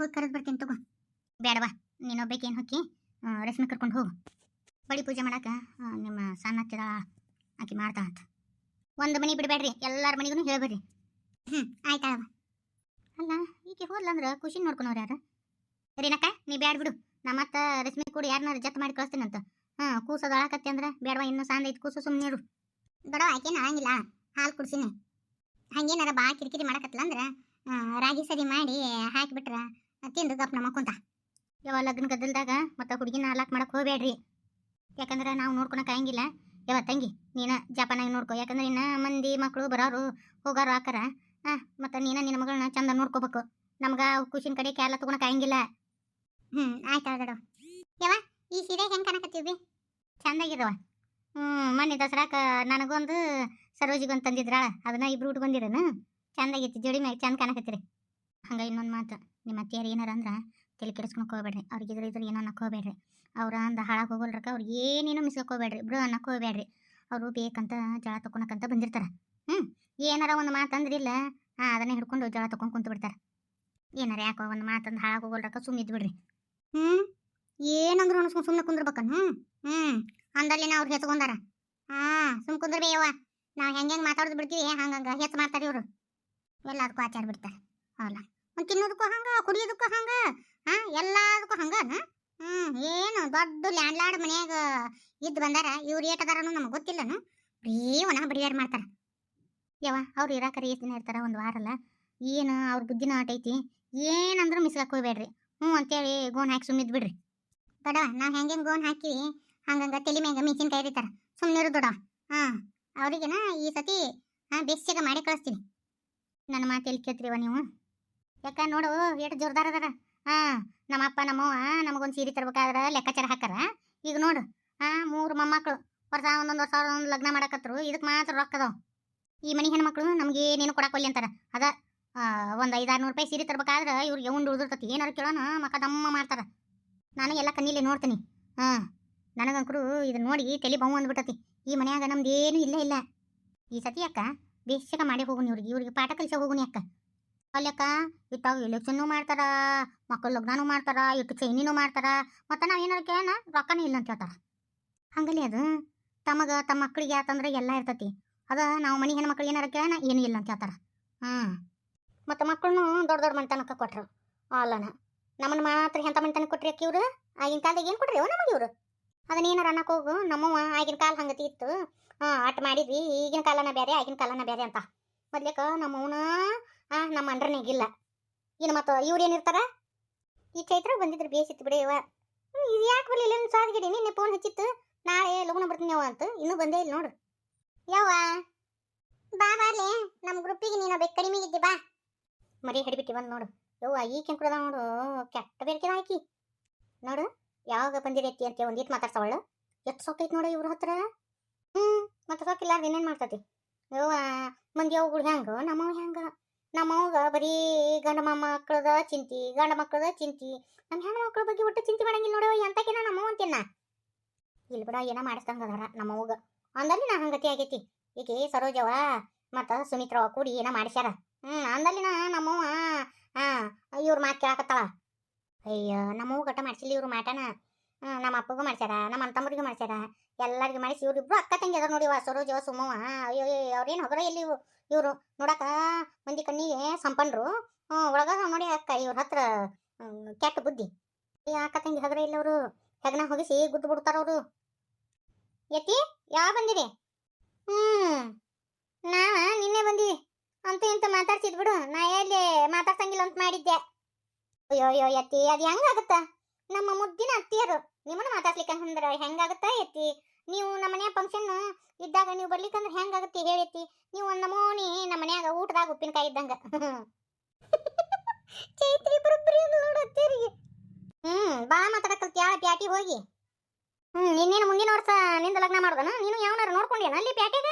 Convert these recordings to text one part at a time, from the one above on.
ಹೋಗಿ ಕರೆದು ಬರ್ತೀನಿ ತಗೋ. ಬೇಡವಾ ನೀನು ಏನು ಹೊಕ್ಕಿ ರಶ್ಮಿ ಕರ್ಕೊಂಡು ಹೋಗು. ಬಳಿ ಪೂಜೆ ಮಾಡಾಕ ಆ, ನಿಮ್ಮ ಸಣ್ಣ ಹತ್ತಿರ ಆಕಿ ಮಾಡ್ತಾಳಂತ ಒಂದು ಮನೆ ಬಿಡಬೇಡ್ರಿ ಎಲ್ಲರ ಮನೆಗೂ ಹೇಳ್ಬೇಡ್ರಿ. ಹ್ಞೂ ಆಯ್ತಾಳವ ಅಲ್ಲ ಈಕೆ ಹೋದ್ಲಂದ್ರೆ ಖುಷಿ ನೋಡ್ಕೊಳೋರು ಯಾರು? ರೀನಕ್ಕ ನೀ ಬ್ಯಾಡ ಬಿಡು. ನಾ ಮತ್ತೆ ರಶ್ಮಿ ಕೂಡ ಯಾರನ್ನಾರು ಜತ್ ಮಾಡಿ ಕಳಿಸ್ತೀನಂತ ಹಾಂ ಕೂಸೋದು ಅಳಕತ್ತಿ ಅಂದ್ರೆ ಬೇಡವಾ ಇನ್ನೂ ಸಾಂದ ಐತಿ ಕೂಸು ಸುಮ್ಮನೆ ಇರು. ದೊಡ್ಡ ಆಕೇನು ಆಗಂಗಿಲ್ಲ ಹಾಲು ಕುಡ್ಸಿನಿ. ಹಂಗೇನಾರ ಬಾ ಕಿರಿಕಿರಿ ಮಾಡಕತ್ತಲ್ಲ ಅಂದ್ರೆ ರಾಗಿ ಸರಿ ಮಾಡಿ ಹಾಕಿಬಿಟ್ರ. ತಿಂದು ಗಪ್ ನಮ್ಮ ಕುಂತ. ಯಾವ ಲಗ್ನ ಗದ್ದಲ್ದಾಗ ಮತ್ತೆ ಹುಡುಗಿನ ಹಾಲಾಕ್ ಮಾಡಕ್ ಹೋಗ್ಬೇಡ್ರಿ ಯಾಕಂದ್ರೆ ನಾವು ನೋಡ್ಕೊಳಕ್ ಆಗಂಗಿಲ್ಲ ಯಾವ ತಂಗಿ, ನೀನ ಜಪಾನಾಗಿ ನೋಡ್ಕೊ. ಯಾಕಂದ್ರೆ ಇನ್ನ ಮಂದಿ ಮಕ್ಕಳು ಬರೋರು ಹೋಗಾರು ಹಾಕಾರ ಹಾಂ ಮತ್ತೆ ನೀನ ನಿನ್ನ ಮಗಳನ್ನ ಚಂದ ನೋಡ್ಕೋಬೇಕು. ನಮ್ಗ ಖುಷಿನ ಕಡೆ ಕ್ಯಾಲ ತಗೊಳಕ್ ಆಗಂಗಿಲ್ಲ ಹ್ಮ್, ಆಯ್ತು ಯಾವ ಈ ಸೀರೆ ಹೆಂಗ್ ಕಾಣಕತ್ತೀವಿ? ಚಂದಾಗಿದವ. ಹ್ಮ್, ಮೊನ್ನೆ ದಸರಾಕ ನನಗೊಂದು ಸರೋಜಿಗೊಂದು ತಂದಿದ್ರಾಳ. ಅದನ್ನ ಇಬ್ರು ಉಟ್ಕೊಂಡಿರೇನು ಚಂದಾಗಿತ್ತು ಜೋಡಿ ಮ್ಯಾಗ ಚಂದ ಕಾಣಕತ್ತೀರಿ. ಹಂಗ ಇನ್ನೊಂದು ಮಾತು. ನಿಮ್ಮ ಅತ್ತಿಯಾರು ಏನಾರ ಅಂದ್ರೆ ತಲೆ ಕೆಡಿಸ್ಕೊಳಕ್ಕೆ ಹೋಗ್ಬೇಡ್ರಿ. ಅವ್ರಿಗೆ ಇದ್ರ ಇದ್ರ ಏನೋ ನಕ್ಕೋಬೇಡ್ರಿ ಅವ್ರ ಅಂದ ಹಾಳಾಗಿ ಹೋಗೋಲ್ರಕ ಅವ್ರಿಗೆ ಏನೇನೋ ಮಿಸ್ಕೋಬೇಡ್ರಿ. ಹೋಗ್ಬೇಡ್ರಿ ಬ್ರೋ ಅನ್ನಕ್ ಹೋಗ್ಬೇಡ್ರಿ. ಅವರು ಬೇಕಂತ ಜಳ ತಕೊಳಕಂತ ಬಂದಿರ್ತಾರೆ. ಹ್ಞೂ ಏನಾರ ಒಂದು ಮಾತಂದ್ರಿಲ್ಲ ಹಾಂ, ಅದನ್ನೇ ಹಿಡ್ಕೊಂಡು ಜಳ ತೊಗೊಂಡು ಕುಂತು ಬಿಡ್ತಾರೆ. ಏನಾರ ಯಾಕೋ ಒಂದು ಮಾತಂದು ಹಾಳಾಗಿ ಹೋಗೋಲ್ರಕ ಸುಮ್ಮನೆ ಇದ್ದು ಬಿಡ್ರಿ. ಹ್ಮ್ ಏನಂದ್ರು ಅನ್ಸ್ಕೊಂಡು ಸುಮ್ಮನೆ ಕುಂದ್ರಬೇಕನ್ ಹ್ಞೂ ಹ್ಞೂ ಅಂದಲ್ಲಿನ ಅವ್ರು ಹೆಚ್ಕೊಂಡಾರ ಸುಮ್ಮನೆ ಕುಂದ್ರಬೇ ಕುಂದ್ರಬೇಯವ್ವ ನಾವು ಹೆಂಗೆ ಹೆಂಗೆ ಮಾತಾಡೋದು ಬಿಡ್ತೀವಿ ಹಂಗಂಗ ಹೆಚ್ಚು ಮಾಡ್ತಾರೆ ಇವರು. ಎಲ್ಲದಕ್ಕೂ ಆಚಾರ ಬಿಡ್ತಾರೆ. ಒಂದು ತಿನ್ನೋದಕ್ಕೂ ಹಂಗ, ಕುಡಿಯೋದಕ್ಕೂ ಹಂಗ ಹಾ ಎಲ್ಲದಕ್ಕೂ ಹಂಗನ? ಹ್ಮ್, ಏನು ದೊಡ್ಡ ಲ್ಯಾಂಡ್ ಲಾಡ್ ಮನ್ಯಾಗ ಇದ್ದು ಬಂದಾರ, ಇವ್ರು ಏಟ್ ಅದಾರನು ನಮಗೆ ಗೊತ್ತಿಲ್ಲನು? ಬರೀ ಒಣ ಬಡಿಯಾರ ಮಾಡ್ತಾರ. ಯವ್ವ, ಅವ್ರು ಇರಾಕರಿ ಎಷ್ಟು ದಿನ ಇರ್ತಾರ? ಒಂದು ವಾರ ಅಲ್ಲ ಏನು ಅವ್ರ ಬುದ್ಧಿನ ಆಟ ಐತಿ? ಏನಂದ್ರೂ ಮಿಸ್ಗಾಕ್ ಹೋಗ್ಬೇಡ್ರಿ. ಹ್ಞೂ ಅಂತೇಳಿ ಗೋನ್ ಹಾಕಿ ಸುಮ್ಮಿದ್ ಬಿಡ್ರಿ. ದೊಡ್ಡ ನಾವು ಹೆಂಗೆ ಗೋನ್ ಹಾಕಿ ಹಂಗಂಗ ತಲೆ ಮ್ಯಾಗ ಮೆಣಸಿನ್ಕಾಯಿ ಇರಿತಾರ ಸುಮ್ಮನೆ ಇರು ಆ ಹಾ, ಅವ್ರಿಗೆನ ಈ ಸತಿ ಹಾ ಬೇಸಿಗೆ ಮಾಡಿ ಕಳಿಸ್ತೀನಿ. ನನ್ನ ಮಾತು ಎಲ್ಲಿ ಕೇಳ್ತೀರಿವ ನೀವು? ಯಾಕ ನೋಡು, ಎಷ್ಟು ಜೋರ್ದಾರ ಅದಾರ. ಹಾ ನಮ್ಮ ಅಪ್ಪ ನಮ್ಮವ್ವ ನಮಗೊಂದು ಸೀರೆ ತರ್ಬೇಕಾದ್ರೆ ಲೆಕ್ಕಾಚಾರ ಹಾಕಾರ ಈಗ ನೋಡು, ಹಾ, ಮೂರು ಮೊಮ್ಮಕ್ಕಳು ವರ್ಷ ಒಂದೊಂದು ವರ್ಷ ಒಂದೊಂದು ಲಗ್ನ ಮಾಡಕತ್ರು ಇದಕ್ಕೆ ಮಾತ್ರ ರೊಕ್ಕ ಅದಾವ. ಈ ಮನೆ ಹೆಣ್ಮಕ್ಳು ನಮ್ಗೆ ಏನೇನು ಕೊಡಕೊಲ್ಲಿ ಅಂತಾರ. ಅದ ಒಂದು ಐದಾರು ನೂರು ರೂಪಾಯಿ ಸೀರೆ ತರ್ಬೇಕಾದ್ರೆ ಇವ್ರಿಗೆ ಉಂಡು ಉಳಿದಿರ್ತತಿ. ಏನಾರು ಕೇಳೋಣ ಮಕ್ಕ ದಮ್ಮ ಮಾಡ್ತಾರ. ನಾನು ಎಲ್ಲ ಕಣ್ಣಿಲ್ಲಿ ನೋಡ್ತೀನಿ. ಹಾ, ನನಗಂಕರು ಇದನ್ನ ನೋಡಿ ತಲೆ ಬಾವು ಅಂದ್ಬಿಟ್ಟತಿ ಈ ಮನ್ಯಾಗ ನಮ್ದು ಏನು ಇಲ್ಲ ಇಲ್ಲ. ಈ ಸತಿ ಅಕ್ಕ ಬೇಸಿಗೆ ಮಾಡಿ ಹೋಗುನಿ ಇವ್ರಿಗೆ. ಇವ್ರಿಗೆ ಪಾಠ ಕಲಿಸ ಹೋಗುನಿ ಅಕ್ಕ ಅಲ್ಲಕ್ಕ ಇತ್ತಾಗ ಎಲೆಕ್ಷನ್ನು ಮಾಡ್ತಾರ ಮಕ್ಕಳು ಲಗ್ನನೂ ಮಾಡ್ತಾರ, ಇಟ್ಟು ಚೈನಿನೂ ಮಾಡ್ತಾರ, ಮತ್ತು ನಾವು ಏನಾರ ಕೇಳೋಣ ರೊಕ್ಕನೂ ಇಲ್ಲ ಅಂತ ಹೇಳ್ತಾರ. ಹಂಗಲಿ ಅದು. ತಮಗೆ ತಮ್ಮ ಮಕ್ಕಳಿಗೆ ಯಾತಂದ್ರೆ ಎಲ್ಲ ಇರ್ತತಿ. ಅದ ನಾವು ಮನೆ ಹೆಣ್ಮಕ್ಳು ಏನಾರ ಕೇಳೋಣ ಏನೂ ಇಲ್ಲ ಅಂತ ಹೇಳ್ತಾರ. ಹಾಂ ಮತ್ತು ಮಕ್ಕಳನ್ನು ದೊಡ್ಡ ದೊಡ್ಡ ಮನೆತನಕ್ಕೆ ಕೊಟ್ರು ಅಲ್ಲನ ನಮ್ಮನ್ನು ಮಾತ್ರ ಎಂಥ ಮನೆತನಕ ಕೊಟ್ರಿ ಅಕ್ಕಿ ಇವರು? ಆಗಿನ ಕಾಲದಾಗ ಏನು ಕೊಟ್ರಿ ನಮಗೆ ಇವರು? ಅದನ್ನ ಏನಾರ ಅನ್ನಕ್ಕೆ ಹೋಗು, ನಮ್ಮವ್ವ ಆಗಿನ ಕಾಲ ಹಂಗತಿ ಇತ್ತು. ಹಾಂ, ಆಟ ಮಾಡಿದ್ವಿ, ಈಗಿನ ಕಾಲನ ಬೇರೆ ಆಗಿನ ಕಾಲನ ಬೇರೆ ಅಂತ. ಮೊದ್ಲೇಕ ನಮ್ಮವನ ಆ, ನಮ್ಮ ಅಂಡ್ರನಿಗಿಲ್ಲ ಇನ್ನು ಮತ್ತು, ಇವ್ರು ಏನಿರ್ತಾರ ಈ ಚೈತ್ರ ಬಂದಿದ್ರು, ಬೇಸಿತ್ತು ಬಿಡಿ ಇವ ಇದು ಯಾಕೆ ಬರಲಿಲ್ಲ? ಸಾದ್ಗಿಡಿ ನಿನ್ನೆ ಫೋನ್ ಹಚ್ಚಿತ್ತು. ನಾಳೆ ಲಗ್ನ ಬರ್ತೀನಿ ಯಾವ ಅಂತ. ಇನ್ನೂ ಬಂದೇ ಇಲ್ಲ ನೋಡು. ಯಾವ ಬಾ ಬಾರ್ಲೆ ನಮ್ಮ ಗ್ರೂಪಿಗೆ ನೀನು ಬೇಕು ಕಡಿಮೆ ಇದ್ದಿ, ಬಾ. ಮರಿ ಹಿಡಿಬಿಟ್ಟು, ಬಂದು ನೋಡು. ಯವ್ವ, ಈ ಕೆಂಕುಳದ ನೋಡು. ಕೆಟ್ಟ ಬೇಡಿಕೆ ಹಾಕಿ. ನೋಡು, ಯಾವಾಗ ಬಂದಿರೈತಿ ಅಂತ ಒಂದಿಟ್ಟು ಮಾತಾಡ್ಸವಳು ಎಷ್ಟು ಸೊಕ್ಕೈತಿ ನೋಡು ಇವ್ರ ಹತ್ರ. ಹ್ಞೂ ಮತ್ತೆ ಸೊಕ್ಕಿಲ್ಲ ಏನೇನ್ ಮಾಡ್ತತಿ? ಯವ್ವ ಮಂದಿ ಅವುಗಳು ಹೆಂಗ ನಮ್ಮವ್ ಹೆಂಗ ನಮ್ಮವ್ಗ ಬರೀ ಗಂಡ ಮಕ್ಕಳದ ಚಿಂತಿ, ಗಂಡ ಮಕ್ಕಳದ ಚಿಂತಿ. ನಮ್ಮ ಹೆಣ್ಣು ಮಕ್ಕಳ ಬಗ್ಗೆ ಒಟ್ಟು ಚಿಂತೆ ಮಾಡಂಗಿಲ್ಲ ನೋಡವ ಎಂತಕಿನ ನಮ್ಮವ್ವ ಅಂತೀನ? ಇಲ್ಲಿ ಬಿಡ, ಏನೋ ಮಾಡಿಸ್ದಂಗ ಅದಾರ ನಮ್ಮವಾಗ. ಅಂದಲ್ಲಿ ನಾ ಹಂಗತಿ ಆಗೈತಿ. ಈಕೆ ಸರೋಜವ ಮತ್ತು ಸುಮಿತ್ರವ ಕೂಡಿ ಏನೋ ಮಾಡಿಸ್ಯಾರ. ಹ್ಞೂ ಅಂದಲ್ಲಿ ನಾ ನಮ್ಮವ್ವ ಹಾಂ ಇವ್ರು ಮಾತು ಕೇಳಕತ್ತಾಳ. ಅಯ್ಯ, ನಮ್ಮವ್ವ ಗಟ್ಟ ಮಾಡಿಸಿಲ್ಲ ಇವ್ರು ಮಾಟನ ನಮ್ಮ ಅಪ್ಪಗೂ ಮಾಡ್ಸ್ಯಾರ, ನಮ್ಮ ಅಂತಮ್ಮರಿಗೂ ಮಾಡ್ಸ್ಯಾರ. ಎಲ್ಲರಿಗೂ ಮಾಡಿಸಿ ಇವ್ರು ಇಬ್ರು ಅಕ್ಕ ತಂಗಿ ಅದಾರ ನೋಡಿವ ಸರೋಜ, ಸುಮವ್ವ. ಅಯ್ಯೋ ಅವ್ರೇನು ಹೊಗರ ಇಲ್ಲಿ ಇವು ಇವರು. ನೋಡಕ ಮಂದಿ ಕಣ್ಣಿಗೆ ಸಂಪನ್ರು. ಒಳಗ ನೋಡಿ ಅಕ್ಕ, ಇವ್ರ ಹತ್ರ ಕೆಟ್ಟ ಬುದ್ಧಿ. ಅಕ್ಕ ತಂಗಿ ಹಗರ ಇಲ್ಲ ಅವರು. ಹೆಗ್ನ ಹೋಗಿಸಿ ಗುದ್ದು ಬಿಡ್ತಾರ ಅವರು. ಯತಿ ಯಾವ ಬಂದಿರಿ ಹ್ಮ್ ನಾ ನಿನ್ನೆ ಬಂದಿ. ಅಂತ ಇಂತ ಮಾತಾಡ್ಸಿದ್ ಬಿಡು. ನಾ ಎಲ್ಲಿ ಮಾತಾಡ್ಸಂಗಿಲ್ಲ ಅಂತ ಮಾಡಿದ್ದೆ. ಅಯ್ಯೋ ಅಯ್ಯೋ, ಯತಿ, ಅದು ಹೆಂಗಾಗತ್ತ ನಮ್ಮ ಮುದ್ದಿನ ಅತ್ತಿಯರು. ನಿಮ್ಮನ್ನ ಮಾತಾಡ್ಲಿಕ್ಕೆ ಅಂದ್ರೆ ಹೆಂಗಾಗತ್ತ ಐತಿ ನೀವು ನಮ್ಮ ಮನೆಯ ಫಂಕ್ಷನ್ ಇದ್ದಾಗ ನೀವು ಬರ್ಲಿಕ್ಕಂದ್ರೆ ಹೆಂಗಾಗತ್ತೆ ಹೇಳೈತಿ ನೀವು ಒಂದು ನಮೂನಿ ನಮ್ಮ ಮನ್ಯಾಗ ಊಟದಾಗ ಉಪ್ಪಿನಕಾಯಿ ಇದ್ದಂಗ. ಚೈತ್ರಿ ಬರೋಬ್ಬರಿ ನೋಡತ್ತೀರಿ ಹ್ಮ್, ಬಾ ಮಾತಾಡಕಲ್ತಿ ಯಾವ ಪ್ಯಾಟಿ ಹೋಗಿ. ಹ್ಮ್ ನಿನ್ನೇನು ಮುಂದಿನ ವರ್ಷ ನಿಂದ ಲಗ್ನ ಮಾಡ್ದನ? ನೀನು ಯಾವನಾರು ನೋಡ್ಕೊಂಡೇನ ಅಲ್ಲಿ ಪ್ಯಾಟಿಗ?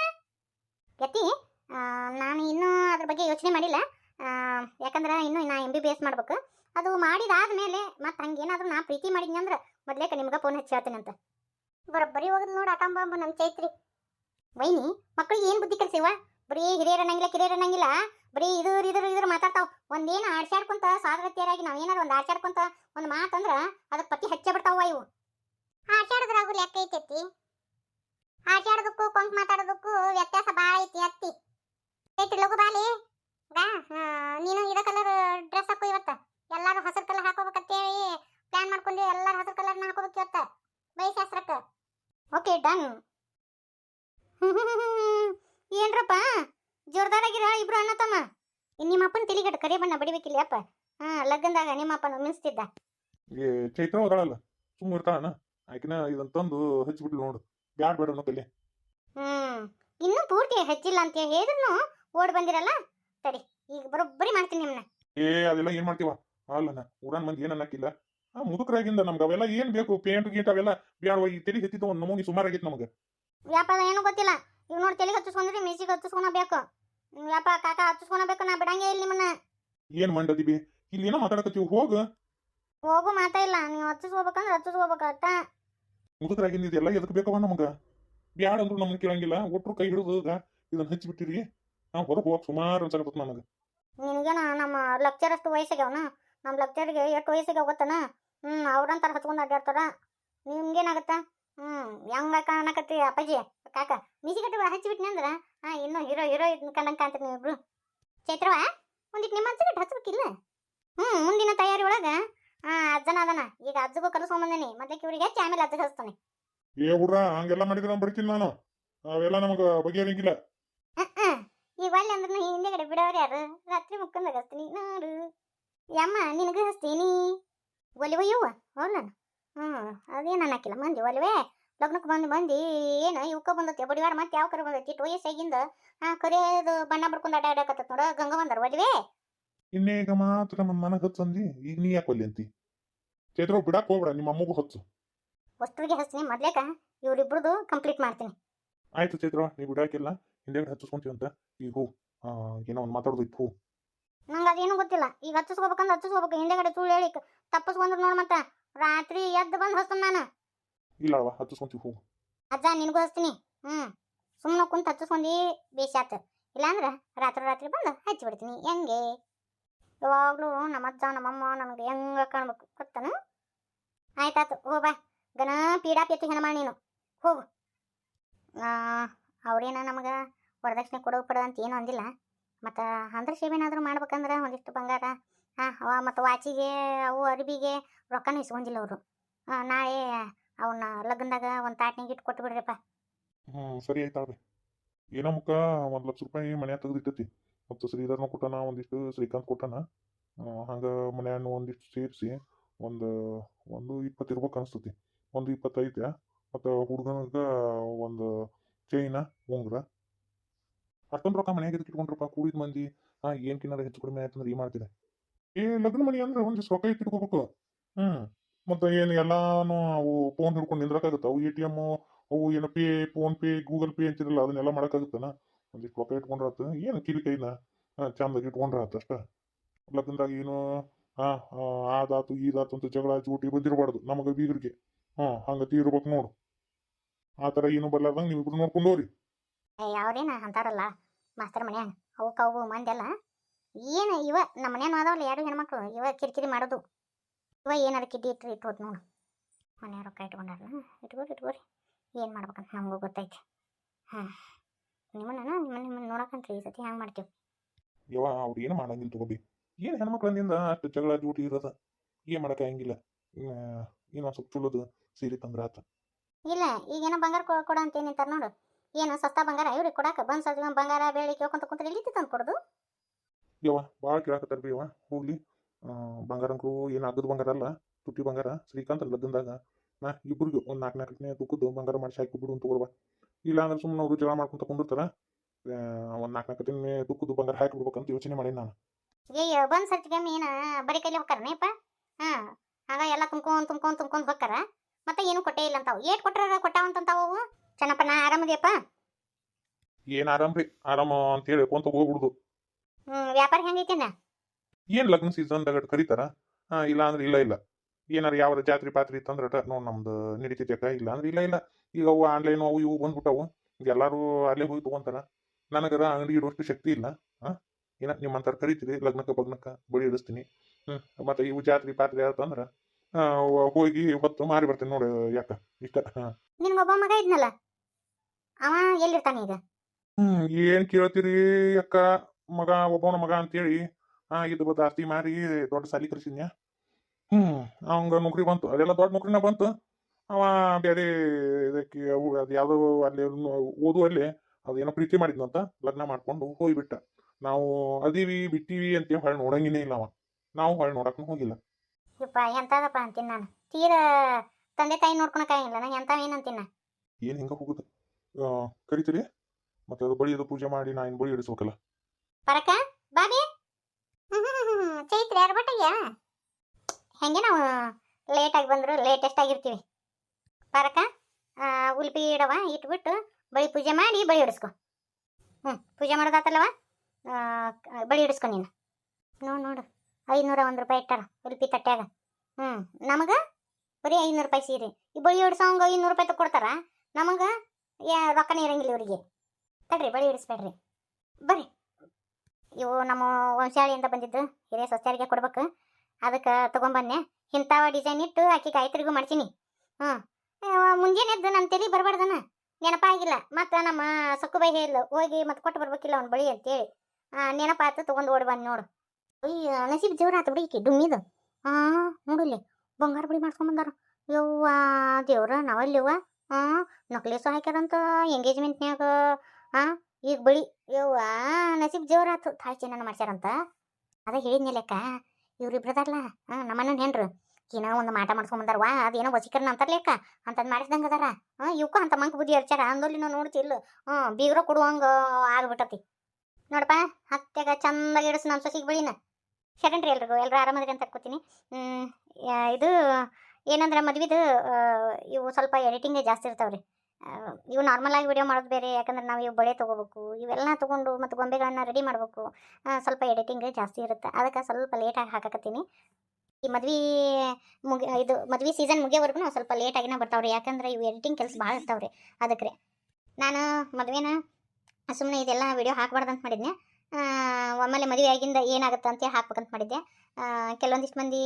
ಯತಿ ನಾನು ಇನ್ನೂ ಅದ್ರ ಬಗ್ಗೆ ಯೋಚನೆ ಮಾಡಿಲ್ಲ. ಯಾಕಂದ್ರೆ ಇನ್ನೂ ನಾ ಎಂ ಬಿ ಬಿ ಎಸ್ ಮಾಡ್ಬೇಕು. ಅದು ಮಾಡಿದಾದ್ಮೇಲೆ ಮತ್ತೆ ಹಂಗೇನಾದ್ರೂ ನಾ ಪ್ರೀತಿ ಮಾಡಿದ್ನಿ ಅಂದ್ರೆ ಮೊದ್ಲೇಕ ನಿಮ್ಗೆ ಫೋನ್ ಹಚ್ಚಿ ಹೇಳ್ತೀನಂತ ಬರೋಬ್ಬರಿ ಹೋಗದ್ ನೋಡಿ ಆಟಂಬ ನಮ್ಮ ಚೈತ್ರಿ. ವೈನಿ ಮಕ್ಕಳಿಗೆ ಏನು ಬುದ್ಧಿ ಕಲ್ಸಿವ ಬರೀ ಹಿರಿಯರ ಅನ್ನಂಗಿಲ್ಲ, ಕಿರಿಯರ ಅನ್ನಂಗಿಲ್ಲ. ಬರೀ ಇದು ಇದ್ರ ಇದ್ರ ಮಾತಾಡ್ತಾವ. ಒಂದೇನು ಆಡ್ಸಾಡ್ಕೊಂತ ಸ್ವಾಗತಿಯರಾಗಿ ನಾವು ಏನಾರ ಒಂದ್ ಆಡ್ಸಾಡ್ಕೊಂತ ಒಂದ್ ಮಾತಂದ್ರ ಅದಕ್ಕೆ ಪತಿ ಹಚ್ಚ ಬಿಡ್ತಾವ ಇವು. ಆಟಾಡೋದ್ರಾಗು ಲೆಕ್ಕ ಐತೈತಿ ಆಟಾಡೋದಕ್ಕೂ ಕೊಂಕ್ ಮಾತಾಡೋದಕ್ಕೂ ವ್ಯತ್ಯಾಸ ಭಾಳ ಐತಿ ಅತ್ತಿ. ಐತಿ ಲಗು ಬಾಲಿ. ಗಾ ನೀನು ಇದ ಕಲರ್ ಡ್ರೆಸ್ ಹಾಕು ಇವತ್ತ. ಎಲ್ಲಾರು ಹಸಿರು ಕಲರ್ ಹಾಕೋಬೇಕಂತೇಳಿ ಪ್ಲಾನ್ ಮಾಡ್ಕೊಂಡು ಎಲ್ಲಾರು ಹಸಿರು ಕಲರ್ನ ಹಾಕೋಬೇಕು ಇವತ್ತ. ಬೈಶಾಸ್ತ್ರಕ್ಕ ಓಕೆ ಡನ್. ಏನ್ರಪ್ಪ? ಜೋರ್ದಾರಾಗಿರ ಇಬ್ರು ಅಣ್ಣ ತಮ್ಮ. ನಿಮ್ಮ ಅಪ್ಪನ ತಲಿಗಟ್ಟ ಕರಿ ಬಣ್ಣ ಬಡಿಬೇಕಿಲ್ಲ ಅಪ್ಪ. ಹಾ ಲಗ್ನದಾಗ ನಿಮ್ಮ ಅಪ್ಪನ ಮಿನ್ಸ್ತಿದ್ದ ಏ ಚೈತ್ರ ಹೋದಾಳಲ್ಲ. ಸುಮ್ಮ ಇರ್ತಾಳನ ಆಕಿನ ಇದನ್ನ ತಂದು ಹಚ್ಚಿಬಿಟ್ಲು ನೋಡು. ಬ್ಯಾಡ್ ಬೇಡ ಅನ್ನೋ ಹ್ಮ್. ಇನ್ನೂ ಪೂರ್ತಿ ಹಚ್ಚಿಲ್ಲ ಅಂತ ಹೇಳಿದ್ರು ಓಡ್ ಬಂದಿರಲ್ಲ? ತಡಿ ಈಗ ಬರೋಬ್ಬರಿ ಮಾಡ್ತೀನಿ ನಿಮ್ಮನ್ನ ಏ ಅದೆಲ್ಲ ಏನ್ ಮಾಡ್ತೀವ? ಅಲ್ಲನ ಊರನ್ ಮಂದಿ ಏನ್ ಅನ್ನಕ್ಕಿಲ್ಲ ಆ ಮುದುಕರಾಗಿಂದ ನಮ್ಗೆ ಅವೆಲ್ಲ ಏನ್ ಬೇಕು? ಪೇಂಟ್ ಗೀಟ್ ಅವೆಲ್ಲ ಬ್ಯಾಡ ಈ ತಲೆ ಹತ್ತಿದ ಒಂದ್ ನಮೂನಿ ಸುಮಾರು ಆಗಿತ್ತು ನಮಗೆ. ವ್ಯಾಪಾರ ಏನು ಗೊತ್ತಿಲ್ಲ. ಇವ್ ನೋಡಿ ತಲೆಗೆ ಹಚ್ಚಿಸ್ಕೊಂಡ್ರಿ ಮೀಸಿಗೆ ಹಚ್ಚಿಸ್ಕೊಳಬೇಕು ವ್ಯಾಪಾರ ಕಾಕ ಹಚ್ಚಿಸ್ಕೊಳಬೇಕು ನಾ ಬಿಡಂಗೇ ಇಲ್ಲ ನಿಮ್ಮನ್ನ. ಏನ್ ಮಂಡದಿಬಿ? ಇಲ್ಲಿ ಏನೋ ಮಾತಾಡಕತ್ತೀವಿ ಹೋಗ. ಹೋಗು ಮಾತಾ ಇಲ್ಲ ನೀವು ಹಚ್ಚಿಸ್ಕೋಬೇಕಂದ್ರೆ ಹಚ್ಚಿಸ್ಕೋಬೇಕತ್ತ ಮುದುಕರಾಗಿಂದ ಇದೆಲ್ಲ ಎದಕ್ ಬೇಕವ ನಮಗ? ಬ್ಯಾಡ ಅಂದ್ರು ನಮ್ಗೆ ಕೇಳಂಗಿಲ್ಲ ಒಟ್ರು ಕೈ ಹಿಡಿದು ಇದನ್ನ ಹಚ್ಚಿಬಿಟ್ಟಿರಿ. ನಾವು ಹೊರಗೆ ಹೋಗಕ್ ಸುಮಾರು ಅನ್ಸಕತ್ತ ನಮಗೆ. ನಿನಗೇನ ನಮ್ಮ ಲೆಕ್ಚರ್ ಅಷ್ಟು ವಯಸ್ಸಾಗ್ಯಾವನ? ನಮ್ಮ ಲೆಕ್ಚರ್ಗೆ ಎಷ್ಟು ವಯಸ್ಸಿಗೆ ಹೋಗುತ್ತಾನ? ಹ್ಞೂ ಅವ್ರಂತಾರೆ ಹಚ್ಕೊಂಡು ಅಡ್ಡಾಡ್ತಾರ ನಿಮ್ಗೇನಾಗತ್ತ? ಹ್ಞೂ ಹೆಂಗ ಕಾಣಕತ್ತಿ ಅಪ್ಪಾಜಿ? ಕಾಕ ಮೀಸಿಗಟ್ಟಿ ಹಚ್ಚಿಬಿಟ್ನಿ ಅಂದ್ರೆ? ಹಾಂ ಇನ್ನೂ ಹೀರೋ ಹೀರೋ ಕಂಡಂಗೆ ಕಾಣ್ತೀರಿ ನೀವಿಬ್ರು ಚೈತ್ರವ ಒಂದಿಟ್ಟು ನಿಮ್ಮ ಹಚ್ಚಿಬಿಟ್ಟು ಹಚ್ಬೇಕಿಲ್ಲ ಹ್ಞೂ ಮುಂದಿನ ತಯಾರಿ ಒಳಗೆ ಹಾಂ ಅಜ್ಜನ ಅದನ. ಈಗ ಅಜ್ಜಗೂ ಕಲಿಸ್ಕೊಂಬಂದೇನಿ ಮತ್ತೆ ಇವ್ರಿಗೆ ಹಚ್ಚಿ ಆಮೇಲೆ ಅಜ್ಜಗೆ ಹಚ್ತಾನೆ. ಏ ಹುಡ್ರ ಹಂಗೆಲ್ಲ ಮಾಡಿದ್ರೆ ನಾನು ಬರ್ತೀನಿ ನಾನು. ಅವೆಲ್ಲ ನಮಗೆ ಈಗ ಒಳ್ಳೆ ಅಂದ್ರೆ ಹಿಂದೆಗಡೆ ಬಿಡೋರು ಯಾರು? ರಾತ್ರಿ ಮುಕ್ಕಂದಾಗ ಹಚ್ತೀನಿ ಯಮ್ಮ ನಿನಗೆ ಹಚ್ತೀನಿ ಒಲಿವ ಇವ ಹೋಲ್ಲ ಹ್ಞೂ ಅದೇನು ಅನ್ನಕ್ಕಿಲ್ಲ. ಮಂದಿ ಒಲಿವೆ ಲಗ್ನಕ್ಕೆ ಬಂದು ಮಂದಿ ಏನು ಇವಕ್ಕ ಬಂದತಿ ಬಡಿವಾರ ಮತ್ತೆ ಯಾವ ಕರೆ ಬಂದೈತಿ? ಇಟ್ಟು ವಯಸ್ಸಾಗಿಂದ ಹಾಂ ಕರೆಯದು ಬಣ್ಣ ಬಡ್ಕೊಂಡು ಅಡ್ಡ ಆಡಕತ್ತ ನೋಡ ಗಂಗ ಬಂದಾರ ಒಲಿವೆ. ಇನ್ನೇಗ ಮಾತ್ರ ನಮ್ಮ ಮನೆಗೆ ಹಚ್ಚಂದಿ ಈಗ ನೀ ಯಾಕೆ ಒಲ್ಲಿ ಅಂತಿ? ಚೈತ್ರ ಬಿಡಕ್ ಹೋಗ್ಬೇಡ ನಿಮ್ಮ ಅಮ್ಮಗೂ ಹಚ್ಚು ವಸ್ತುವಿಗೆ ಹಚ್ತೀನಿ ಮೊದ್ಲೇಕ ಇವ್ರಿಬ್ರದ್ದು ಕಂಪ್ಲೀಟ್ ಮಾಡ್ತೀನಿ. ಆಯ್ತು ಚೈತ್ರ ನೀ ಬಿಡಾಕಿಲ್ಲ ಹಿಂದೆ ಹಚ್ಚಿಸ್ಕೊಂತೀವಿ ಅಂತ ಈಗ ಹೂ ಏನೋ ಒಂದು ಮಾತಾಡೋದು ಇತ್ತು ಹೋ. ನಂಗೆ ಅದೇನು ಗೊತ್ತಿಲ್ಲ. ಈಗ ಹಚ್ಚಿಸ್ಕೋಬೇಕಂದ್ರೆ ಹಚ್ಚಿಸ್ಕೋಬೇಕು. ಹಿಂದೆಗಡೆ ಸುಳ್ಳು ಹೇಳಿ ತಪ್ಪಿಸ್ಕೊಂಡ್ರು ನೋಡು ಮತ್ತೆ. ರಾತ್ರಿ ಎದ್ದು ಬಂದು ಹಚ್ತಾನೆ ನಾನು. ಇಲ್ಲ ಅವ ಹಚ್ಚಿಸ್ಕೊಂತೀವಿ ಹೋಗು. ಅಜ್ಜ ನಿನಗೂ ಹಚ್ತೀನಿ. ಹ್ಞೂ ಸುಮ್ಮನೆ ಕುಂತ ಹಚ್ಚಿಸ್ಕೊಂಡಿ ಬೇಸಾತ ಇಲ್ಲಾಂದ್ರೆ ರಾತ್ರಿ ರಾತ್ರಿ ಬಂದು ಹಚ್ಚಿ ಬಿಡ್ತೀನಿ ಹೆಂಗೆ? ಯಾವಾಗಲೂ ನಮ್ಮ ಅಜ್ಜ ನಮ್ಮಮ್ಮ ನನಗೆ ಹೆಂಗೆ ಕಾಣ್ಬೇಕು ಗೊತ್ತಾನು? ಆಯ್ತಾತು ಹೋಗ ಬಾ. ಗನ ಪೀಡಾಪೇತಿ ಹೆಣ್ಮಾಳ್ ನೀನು. ಹೋಗು. ಅವ್ರೇನ ನಮಗೆ ವರದಕ್ಷಿಣೆ ಕೊಡೋ ಪಡೋ ಅಂತ ಏನು ಅಂದಿಲ್ಲ. ಮತ್ತು ಅಂದ್ರೆ ಸೇವೆನಾದರೂ ಮಾಡ್ಬೇಕಂದ್ರೆ ಒಂದಿಷ್ಟು ಬಂಗಾರ, ಹಾಂ, ಅವ ಮತ್ತು ವಾಚಿಗೆ, ಅವು ಅರಿಬಿಗೆ ರೊಕ್ಕನೂ ಇಸ್ಕೊಂಡಿಲ್ಲ ಅವರು. ನಾಳೆ ಅವನ್ನ ಲಗ್ನದಾಗ ಒಂದು ತಾಟ್ನಿಗೆ ಇಟ್ಟು ಕೊಟ್ಟು ಬಿಡ್ರಿಪ್ಪ. ಹ್ಞೂ ಸರಿ ಆಯ್ತಾಳ್ರಿ ಏನೋ ಮುಖ, ಒಂದು ಲಕ್ಷ ರೂಪಾಯಿ ಮನ್ಯಾಗ ತೆಗೆದಿಟ್ಟತಿ ಮತ್ತು ಶ್ರೀಧರ್ನ ಕೊಟ್ಟಾನ, ಒಂದಿಷ್ಟು ಶ್ರೀಕಾಂತ್ ಕೊಟ್ಟಾನ. ಹಂಗೆ ಮನೆಯನ್ನು ಒಂದಿಷ್ಟು ಸೇರಿಸಿ ಒಂದು ಒಂದು ಇಪ್ಪತ್ತು ಇರ್ಬೇಕು ಅನಿಸ್ತತಿ. ಒಂದು ಇಪ್ಪತ್ತೈದು, ಮತ್ತು ಹುಡುಗನಿಗೆ ಒಂದು ಚೈನ ಉಂಗುರ. ಅಷ್ಟೊಂದು ರೊಕ್ಕ ಮನೆಯಾಗ ಎದಕ್ಕೆ ಇಟ್ಕೊಂಡ್ರಪ್ಪ ಕೂಡಿದ ಮಂದಿ, ಹಾ, ಏನ್ ಕಿನ್ನಾರ ಹೆಚ್ಚು ಕಡಿಮೆ ಆಯ್ತಂದ್ರೆ ಈ ಮಾಡ್ತಿದೆ. ಏ, ಲಗ್ನ ಮನೆ ಅಂದ್ರೆ ಒಂದಿಷ್ಟು ರೊಕ್ಕ ಇಟ್ಟಿಟ್ಕೋಬೇಕು ಹ್ಮ್, ಮತ್ತೆ ಏನು ಎಲ್ಲಾನು ಅವು ಫೋನ್ ಹಿಡ್ಕೊಂಡು ನಿಂದ್ರಕ್ಕಾಗುತ್ತೆ? ಅವು ಎ ಟಿ ಎಮ್ಮು ಅವು ಏನು pay phone pay Google Pay ಅಂತಿರಲ್ಲ, ಅದನ್ನೆಲ್ಲ ಮಾಡೋಕ್ಕಾಗುತ್ತನ? ಒಂದಿಷ್ಟು ರೊಕ್ಕ ಇಟ್ಕೊಂಡ್ರಾತು ಏನು ಕಿರಿ ಕೈನ? ಚಂದಾಗಿ ಇಟ್ಕೊಂಡ್ರ ಇಟ್ಕೊಂಡ್ರಾತು ಅಷ್ಟ. ಲಗ್ನದಾಗ ಏನು, ಹಾ ಆದಾತು ಈದಾತು ಅಂತ ಜಗಳ ಚೂಟಿ ಬಂದಿರಬಾರ್ದು ನಮಗೆ ಬೀಗರಿಗೆ. ಹಾ ಹಂಗೆ ತೀರ್ಬೇಕು ನೋಡು. ಆ ಥರ ಏನು ಬರ್ಲಾರ್ದಂಗೆ ನೀವಿಬ್ರು ನೋಡ್ಕೊಂಡು ಹೋಗ್ರಿ. ಯಾವ್ರೇನ ಅಂತಾರಲ್ಲ ಮಾಸ್ತರ್ ಮನ್ಯಾಗ? ಅವಕ್ಕೆ ಅವು ಮಂದೆಲ್ಲ? ಏನು ಇವ ನಮ್ಮ ಮನ್ಯಾನ ಅದಾವಲ್ಲ ಎರಡು ಹೆಣ್ಮಕ್ಳು ಇವ ಕಿರಿಕಿರಿ ಮಾಡೋದು. ಇವ ಏನಾರ ಕಿಡ್ಡಿ ಇಟ್ಟು ಹೋದ್ ನೋಡು. ಮನ್ಯಾಗ ರೊಕ್ಕ ಇಟ್ಕೊಂಡಾರಲ್ಲ? ಇಟ್ಕೋರಿ ಇಟ್ಕೋರಿ. ಏನು ಮಾಡ್ಬೇಕಂತ ನಮಗೂ ಗೊತ್ತೈತೆ ಹಾಂ. ನಿಮ್ಮನ್ನ ನಿಮ್ಮನ್ನ ನಿಮ್ಮನ್ನ ನೋಡಕಂತ್ರಿ ಈ ಸತಿ ಹ್ಯಾಂಗೆ ಮಾಡ್ತೀವಿ? ಯವ ಅವ್ರು ಏನು ಮಾಡಂಗಿಲ್ಲ ತಗೋಬಿ. ಏನು ಹೆಣ್ಮಕ್ಳಿಂದ ಅಷ್ಟು ಜಗಳ ಜೂಟಿ ಇರದ? ಏನು ಮಾಡಕ ಏನೋ ಸ್ವಲ್ಪ ಚಲೋದು ಸೀರೆ ತಂದ್ರೆ ಆತ ಇಲ್ಲ ಈಗೇನೋ ಬಂಗಾರ ಕೊಡ ಅಂತ ಏನಿಂತಾರ ನೋಡು. ಏನು ಸಸ್ತಾ ಬಂಗಾರ? ಇವ್ರಿಗೆ ಕೊಡಾಕ ಬಂದ್ ಸಜ್ಜ ಬಂಗಾರ ಬೆಳ್ಳಿ ಕೇಳ್ಕೊಂತ ಕುಂತ್ರೆ ಇಲ್ಲಿ ತಂದು ಕೊಡೋದು? ಯವ್ವ ಭಾಳ ಕೇಳಾಕತ್ತಾರ ಬಿ ಯವ್ವ. ಹೋಗ್ಲಿ. ಬಂಗಾರಂಕು ಬಂಗಾರ ಅಂಕರು ಏನು ಅಗ್ಗದ ಬಂಗಾರ ಅಲ್ಲ? ತುಟ್ಟಿ ಬಂಗಾರ ಶ್ರೀಕಾಂತ್ ಲಗ್ನದಾಗ. ನಾ ಇಬ್ಬರಿಗೆ ಒಂದು ನಾಲ್ಕು ನಾಲ್ಕನೇ ತುಕ್ಕದ್ದು ಬಂಗಾರ ಮಾಡಿಸಿ ಹಾಕಿ ಬಿಡು ಅಂತ ಕೊಡುವ ಇಲ್ಲ ಅಂದ್ರೆ ಸುಮ್ಮನೆ ಅವರು ಜಗಳ ಮಾಡ್ಕೊಂತ ಕುಂದಿರ್ತಾರ. ಒಂದು ನಾಲ್ಕು ದಿನ ತುಕ್ಕದ್ದು ಬಂಗಾರ ಹಾಕಿ ಬಿಡ್ಬೇಕಂತ ಯೋಚನೆ ಮಾಡೇನಿ ನಾನು. ಏಯ್ ಬಂದ್ ಸರ್ತಿಗೆ ಏನ ಬರೀ ಕೈಲಿ ಹೋಗ್ತಾರನೇಪ್ಪ ಹಾಂ ಆಗ ಎಲ್ಲ ತುಂಬ್ಕೊಂಡು ತುಂಬ್ಕೊಂಡು ತುಂಬ್ಕೊಂಡು ಹೋಗ್ತಾರ ಮತ್ತೆ ಏನು ಕೊಟ್ಟೇ ಇಲ್ಲ ಅಂತಾವು. ಏಟ್ ಕೊಟ್ಟರೆ ಅವು? ಚೆನ್ನಪ್ಪ ನಾ ಆರಾಮದಿಯಪ್ಪ? ಏನ್ ಆರಾಮ್ರಿ ಆರಾಮ ಅಂತ ಹೇಳಿ ಕೊಂತ ಹೋಗ್ಬಿಡುದು. ಹ್ಮ್ ವ್ಯಾಪಾರ ಹೆಂಗೈತೇನ? ಏನ್ ಲಗ್ನ ಸೀಸನ್ ದಾಗ ಕರೀತಾರ? ಹಾ ಇಲ್ಲ ಅಂದ್ರೆ ಇಲ್ಲ ಇಲ್ಲ. ಏನಾರ ಯಾವ ಜಾತ್ರೆ ಪಾತ್ರೆ ತಂದ್ರಟ ನೋಡ್ ನಮ್ದು ನಡೀತೈತೆ ಅಕ್ಕ. ಇಲ್ಲ ಅಂದ್ರೆ ಇಲ್ಲ ಇಲ್ಲ. ಈಗ ಅವು ಆನ್ಲೈನ್ ಅವು ಇವು ಬಂದ್ಬಿಟ್ಟವು. ಎಲ್ಲಾರು ಅಲ್ಲೇ ಹೋಗಿ ತಗೊಂತಾರ. ನನಗರ ಅಂಗಡಿ ಇಡುವಷ್ಟು ಶಕ್ತಿ ಇಲ್ಲ. ಹಾ ಏನ ನಿಮ್ಮಂತಾರ ಕರಿತೀರಿ ಲಗ್ನಕ್ಕೆ ಬಗ್ನಕ್ಕೆ ಬಳಿ ಇಡಿಸ್ತೀನಿ. ಹ್ಮ್ ಮತ್ತೆ ಇವು ಜಾತ್ರೆ ಪಾತ್ರೆ ಆತಂದ್ರ ಹೋಗಿ ಹೊತ್ತು ಮಾರಿ ಬರ್ತೇನೆ ನೋಡಿ ಯಾಕ ಇಷ್ಟ. ಹಾ. ನಿನ್ಗೊಬ್ಬ ಮಗ ಇದ್ನಲ್ಲ? ಅವ ಎಲ್ಲಿರ್ತಾನೆ ಈಗ? ಹ್ಮ್ ಏನ್ ಕೇಳ್ತೀರಿ ಅಕ್ಕ? ಮಗ ಒಬ್ಬವನ ಮಗ ಅಂತೇಳಿ. ಹಾ ಇದು ಬದ ಆಸ್ತಿ ಮಾರಿ ದೊಡ್ಡ ಸಾಲಿ ಕರ್ಸಿದ್ನ್ಯ ಹ್ಮ್ ಅವಂಗ ನೌಕರಿ ಬಂತು. ಅದೆಲ್ಲ ದೊಡ್ಡ ನೌಕರಿನ ಬಂತು. ಅವ ಬೇರೆ ಇದಕ್ಕೆ ಅವು ಅದು ಯಾವ್ದೋ ಅಲ್ಲಿ ಓದುವಲ್ಲಿ ಅದೇನೋ ಪ್ರೀತಿ ಮಾಡಿದ್ನಂತ ಲಗ್ನ ಮಾಡ್ಕೊಂಡು ಹೋಗ್ಬಿಟ್ಟ. ನಾವು ಅದೀವಿ ಬಿಟ್ಟಿವಿ ಅಂತೇಳಿ ಹೊಳ್ ನೋಡಂಗಿನೇ ಇಲ್ಲ ಅವ. ನಾವು ಹೊಳ್ ನೋಡಕ್ನು ಹೋಗಿಲ್ಲ. ಯಪ್ಪ ಎಂತದಪ್ಪ ಅಂತೀನಿ ನಾನು. ತೀರಾ ತಂದೆ ತಾಯಿ ನೋಡ್ಕೊಳಕ್ಕಾಗಿಲ್ಲ ನಾ ಎಂತ ಏನಂತೀನ ಏನ್ ಹಿಂಗ ಹೋಗುದು? ಕರಿತೀರಿ? ಮತ್ತೆ ಅದು ಬಳಿ ಅದು ಪೂಜೆ ಮಾಡಿ ನಾ ಇನ್ ಬಳಿ ಇಡಿಸ್ಬೇಕಲ್ಲ. ಪರಕ ಬಾಬಿ ಚೈತ್ರ, ಯಾರು ಬಟ್ಟೆಯ ಹೆಂಗೆ ನಾವು ಲೇಟಾಗಿ ಬಂದ್ರು ಲೇಟೆಸ್ಟ್ ಆಗಿರ್ತೀವಿ. ಪರಕ ಉಲ್ಪಿ ಇಡವ, ಇಟ್ಬಿಟ್ಟು ಬಳಿ ಪೂಜೆ ಮಾಡಿ ಬಳಿ ಇಡಿಸ್ಕೊ. ಹ್ಞೂ ಪೂಜೆ ಮಾಡೋದಾತಲ್ಲವ? ಬಳಿ ಇಡಿಸ್ಕೊ ನೀನು. ನೋಡು ನೋಡು, ಐನೂರ ಒಂದು ರೂಪಾಯಿ ಇಟ್ಟಾರ ಉಲ್ಪಿ ತಟ್ಟ್ಯಾಗ. ಹ್ಞೂ ನಮಗೆ? ಬರೀ ಐನೂರು ರೂಪಾಯಿ ಸೀರೆ. ಈ ಬಳಿ ಇಡ್ಸೋಂಗ ಐನೂರು ರೂಪಾಯಿ ತಗೊಡ್ತಾರ ನಮಗೆ? ಯಾ ರೊಕ್ಕನೇ ಇರಂಗಿಲ್ಲ ಇವರಿಗೆ. ತಡ್ರಿ, ಬಳಿ ಇಡಿಸ್ಬೇಡ್ರಿ. ಬರ್ರಿ. ಇವು ನಮ್ಮ ವಂಶಾಳಿಯಿಂದ ಬಂದಿದ್ದು, ಹಿರಿಯ ಸೊಸ್ಯಾರಿಗೆ ಕೊಡ್ಬೇಕು. ಅದಕ್ಕೆ ತಗೊಂಬನ್ನೆ. ಇಂಥವ ಡಿಸೈನ್ ಇಟ್ಟು ಆಕಿ ಗಾಯತ್ರಿಗೂ ಮಾಡ್ತೀನಿ. ಹ್ಞೂ ಮುಂಜಾನೆ ಎದ್ದು ನನ್ನ ತಲೆ ಬರಬಾರ್ದನ? ನೆನಪಾಗಿಲ್ಲ. ಮತ್ತು ನಮ್ಮ ಸಕ್ಕುಬೈ ಹೇಳಿದ್ಲು, ಹೋಗಿ ಮತ್ತೆ ಕೊಟ್ಟು ಬರ್ಬೇಕಿಲ್ಲ ಅವ್ನ ಬಳಿ ಅಂತೇಳಿ. ನೆನಪಾತು, ತೊಗೊಂಡು ಓಡಿ ಬಂದು ನೋಡು. ಅಯ್ಯ, ನಸೀಬ್ ಜೋರ ಆತು ಬಿಡಿ ಈಕಿ, ಡುಮ್ಮಿದು. ಹಾಂ ನೋಡಿಲ್ಲಿ ಬಂಗಾರ ಬಳಿ ಮಾಡ್ಸ್ಕೊಂಬಂದಾರ ಯವ್ವ, ದೇವ್ರ ನಾವಲ್ಲಿವ ಹಾಂ ನಕ್ಲೇಸು ಹಾಕ್ಯಾರಂತ ಎಂಗೇಜ್ಮೆಂಟ್ನ್ಯಾಗ ಹಾಂ ಈಗ ಬಳಿ, ಯವ್ವ, ನಸೀಬ್ ಜೋರಾತು ತಾಯಿ ಚಿನ್ನ ಮಾಡ್ಸ್ಯಾರಂತ. ಅದ ಹೇಳಿದ್ನಿ ಲೆಕ್ಕ ಇವ್ರಿಬ್ರದಾರಲ್ಲ ಹಾಂ ನಮ್ಮನ್ನ ಹೆಣ್ರು ಏನೋ ಒಂದು ಮಾಟ ಮಾಡ್ಸ್ಕೊಂಬಂದಾರ ವಾ ಅದೇನೋ ವಸೀಕರಣ ಅಂತಾರ ಲೆಕ್ಕ, ಅಂತದ್ ಮಾಡಿಸ್ದಂಗ ಅದಾರ. ಹಾಂ ಇವಕ್ಕೂ ಅಂತ ಮಂಕ್ ಬುದ್ಧಿ ಹರ್ಚಾರ ಅಂದಲ್ಲಿ ನಾವು ನೋಡ್ತಿಲ್ಲ ಹ್ಞೂ ಬೀಗ್ರ ಕೊಡುವಂಗ ಆಗ್ಬಿಟ್ಟತಿ. ನೋಡಪ್ಪ ಹತ್ಯಾಗ ಚಂದ ಇಡಿಸ್ ನಮ್ಮ ಸೊಸಿಗೆ ಬಳಿನ. ಶರಣ್ರಿ ಎಲ್ರಿಗೂ ಎಲ್ಲರೂ ಆರಾಮದ್ರಿ ಅಂತ ಅನ್ಕೋತೀನಿ. ಇದು ಏನಂದ್ರೆ ಮದ್ವಿದು ಇವು ಸ್ವಲ್ಪ ಎಡಿಟಿಂಗೇ ಜಾಸ್ತಿ ಇರ್ತಾವ್ರಿ. ಇವು ನಾರ್ಮಲ್ ಆಗಿ ವಿಡಿಯೋ ಮಾಡೋದು ಬೇರೆ, ಯಾಕಂದ್ರೆ ನಾವು ಇವು ಬಳೆ ತೊಗೋಬೇಕು, ಇವೆಲ್ಲ ತೊಗೊಂಡು ಮತ್ತು ಗೊಂಬೆಗಳನ್ನು ರೆಡಿ ಮಾಡಬೇಕು ಸ್ವಲ್ಪ ಎಡಿಟಿಂಗ್ ಜಾಸ್ತಿ ಇರುತ್ತೆ. ಅದಕ್ಕೆ ಸ್ವಲ್ಪ ಲೇಟಾಗಿ ಹಾಕಕತ್ತೀನಿ. ಈ ಮದ್ವೆ ಮುಗಿ, ಇದು ಮದ್ವೆ ಸೀಸನ್ ಮುಗಿಯೋವರೆಗೂ ಸ್ವಲ್ಪ ಲೇಟಾಗಿನ ಬರ್ತಾವ್ರಿ, ಯಾಕಂದ್ರೆ ಇವು ಎಡಿಟಿಂಗ್ ಕೆಲಸ ಭಾಳ ಇರ್ತಾವ್ರಿ ಅದಕ್ಕೆ ನಾನು ಮದುವೆನ ಸುಮ್ಮನೆ ಇದೆಲ್ಲ ವಿಡಿಯೋ ಹಾಕ್ಬಾರ್ದಂತ ಮಾಡಿದ್ನೆ. ಆಮೇಲೆ ಮದುವೆ ಆಗಿಂದ ಏನಾಗುತ್ತೆ ಅಂತ ಹಾಕ್ಬೇಕಂತ ಮಾಡಿದ್ದೆ. ಕೆಲವೊಂದಿಷ್ಟು ಮಂದಿ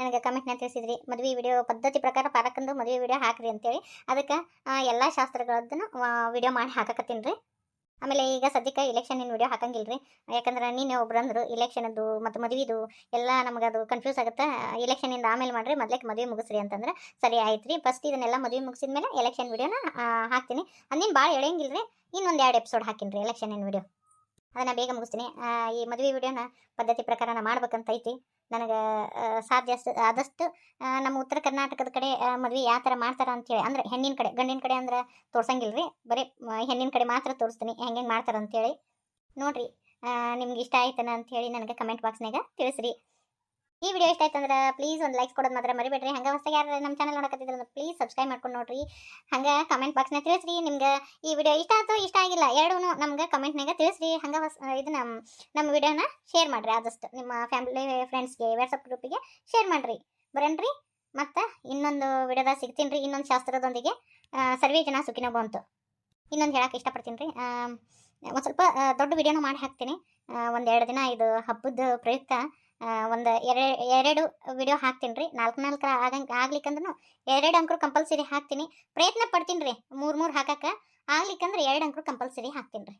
ನನಗೆ ಕಮೆಂಟ್ನ ತಿಳಿಸಿದ್ರಿ. ಮದುವೆ ವಿಡಿಯೋ ಪದ್ಧತಿ ಪ್ರಕಾರ ಪಾರಕಂದು ಮದುವೆ ವಿಡಿಯೋ ಹಾಕ್ರಿ ಅಂತೇಳಿ. ಅದಕ್ಕೆ ಎಲ್ಲ ಶಾಸ್ತ್ರಗಳದ್ದನ್ನು ವಿಡಿಯೋ ಮಾಡಿ ಹಾಕಕತ್ತೀನಿ ರೀ ಆಮೇಲೆ ಈಗ ಸದ್ಯಕ್ಕೆ ಇಲೆಕ್ಷನಿನ ವಿಡಿಯೋ ಹಾಕಂಗಿಲ್ಲ ರೀ ಯಾಕಂದ್ರೆ ನೀನು ಒಬ್ರು ಅಂದರು ಇಲೆಕ್ಷನದ್ದು ಮತ್ತು ಮದುವೆದು ಎಲ್ಲ ನಮಗೆ ಅದು ಕನ್ಫ್ಯೂಸ್ ಆಗುತ್ತೆ ಇಲೆಕ್ಷನಿಂದ ಆಮೇಲೆ ಮಾಡಿರಿ ಮೊದಲೇ ಮದುವೆ ಮುಗಿಸ್ರಿ ಅಂತಂದ್ರೆ ಸರಿ ಆಯ್ತು ರೀ ಫಸ್ಟ್ ಇದನ್ನೆಲ್ಲ ಮದುವೆ ಮುಗಿಸಿದ ಮೇಲೆ ಎಲೆಕ್ಷನ್ ವಿಡಿಯೋನ ಹಾಕ್ತೀನಿ. ಅಂದಿನ ಭಾಳ ಎಳೆಯಂಗಿಲ್ಲ ರೀ ಇನ್ನೊಂದು ಎರಡು ಎಪಿಸೋಡ್ ಹಾಕಿನಿ ರೀ ಎಲೆಕ್ಷನಿನ ವಿಡಿಯೋ ಅದನ್ನು ಬೇಗ ಮುಗಿಸ್ತೀನಿ. ಈ ಮದುವೆ ವಿಡಿಯೋನ ಪದ್ಧತಿ ಪ್ರಕಾರನ ನಾ ಮಾಡ್ಬೇಕಂತ ಐತಿ ನನಗೆ ಸಾಧ್ಯ ಆದಷ್ಟು ನಮ್ಮ ಉತ್ತರ ಕರ್ನಾಟಕದ ಕಡೆ ಮದುವೆ ಯಾವ ಥರ ಮಾಡ್ತಾರೆ ಅಂತೇಳಿ, ಅಂದ್ರೆ ಹೆಣ್ಣಿನ ಕಡೆ, ಗಂಡಿನ ಕಡೆ ಅಂದ್ರೆ ತೋರ್ಸಂಗಿಲ್ಲ ರೀ ಬರೀ ಹೆಣ್ಣಿನ ಕಡೆ ಮಾತ್ರ ತೋರಿಸ್ತೀನಿ, ಹೆಂಗೆ ಮಾಡ್ತಾರೆ ಅಂತೇಳಿ. ನೋಡಿರಿ ನಿಮ್ಗೆ ಇಷ್ಟ ಆಯ್ತನ ಅಂತೇಳಿ ನನಗೆ ಕಮೆಂಟ್ ಬಾಕ್ಸ್ನಾಗ ತಿಳಿಸ್ರಿ. ಈ ವಿಡಿಯೋ ಇಷ್ಟ ಆಯ್ತಂದ್ರೆ ಪ್ಲೀಸ್ ಒಂದು ಲೈಕ್ಸ್ ಕೊಡೋದು ಮಾತ್ರ ಮರಿಬೇಡ್ರಿ. ಹಂಗೆ ಹೊಸ ಯಾರು ನಮ್ಮ ಚಾನಲ್ ನೋಡಕತ್ತಿದ್ರೆ ಪ್ಲೀಸ್ ಸಬ್ಸ್ಕ್ರೈಬ್ ಮಾಡ್ಕೊಂಡು ನೋಡ್ರಿ. ಹಂಗೆ ಕಮೆಂಟ್ ಬಾಕ್ಸ್ನಾಗ ತಿಳಿಸ್ರಿ. ನಿಮ್ಗೆ ಈ ವಿಡಿಯೋ ಇಷ್ಟ ಆಯ್ತು ಇಷ್ಟ ಆಗಿಲ್ಲ ಎರಡೂ ನಮ್ಗೆ ಕಮೆಂಟ್ನಾಗ ತಿಳಿಸ್ರಿ. ಹಂಗೆ ಹೊಸ ಇದನ್ನ ನಮ್ಮ ವಿಡಿಯೋನ ಶೇರ್ ಮಾಡಿರಿ. ಆದಷ್ಟು ನಿಮ್ಮ ಫ್ಯಾಮಿಲಿ ಫ್ರೆಂಡ್ಸ್ಗೆ ವಾಟ್ಸಪ್ ಗ್ರೂಪಿಗೆ ಶೇರ್ ಮಾಡಿರಿ. ಬರನ್ರಿ. ಮತ್ತು ಇನ್ನೊಂದು ವಿಡಿಯೋದಾಗ ಸಿಗ್ತೀನಿ ರೀ ಇನ್ನೊಂದು ಶಾಸ್ತ್ರದೊಂದಿಗೆ ಸರ್ವೇ ಜನ ಸುಖಿನ ಬಂತು ಇನ್ನೊಂದು ಹೇಳಕ್ಕೆ ಇಷ್ಟಪಡ್ತೀನಿ ರೀ ಒಂದು ಸ್ವಲ್ಪ ದೊಡ್ಡ ವಿಡಿಯೋನ ಮಾಡಿ ಹಾಕ್ತೀನಿ. ಒಂದೆರಡು ದಿನ ಇದು ಹಬ್ಬದ ಪ್ರಯುಕ್ತ. ಒಂದು ಎರಡು ಎರಡು ವಿಡಿಯೋ ಹಾಕ್ತೀನಿ ರೀ. ನಾಲ್ಕು ನಾಲ್ಕು ಆಗಂಗೆ ಆಗ್ಲಿಕ್ಕಂದ್ರೂ ಎರಡು ಅಂಕರು ಕಂಪಲ್ಸರಿ ಹಾಕ್ತೀನಿ. ಪ್ರಯತ್ನ ಪಡ್ತೀನಿ ರೀ. ಮೂರು ಮೂರು ಹಾಕಕ್ಕೆ. ಆಗ್ಲಿಕ್ಕಂದ್ರೆ ಎರಡು ಅಂಕರು ಕಂಪಲ್ಸರಿ ಹಾಕ್ತೀನಿ ರೀ.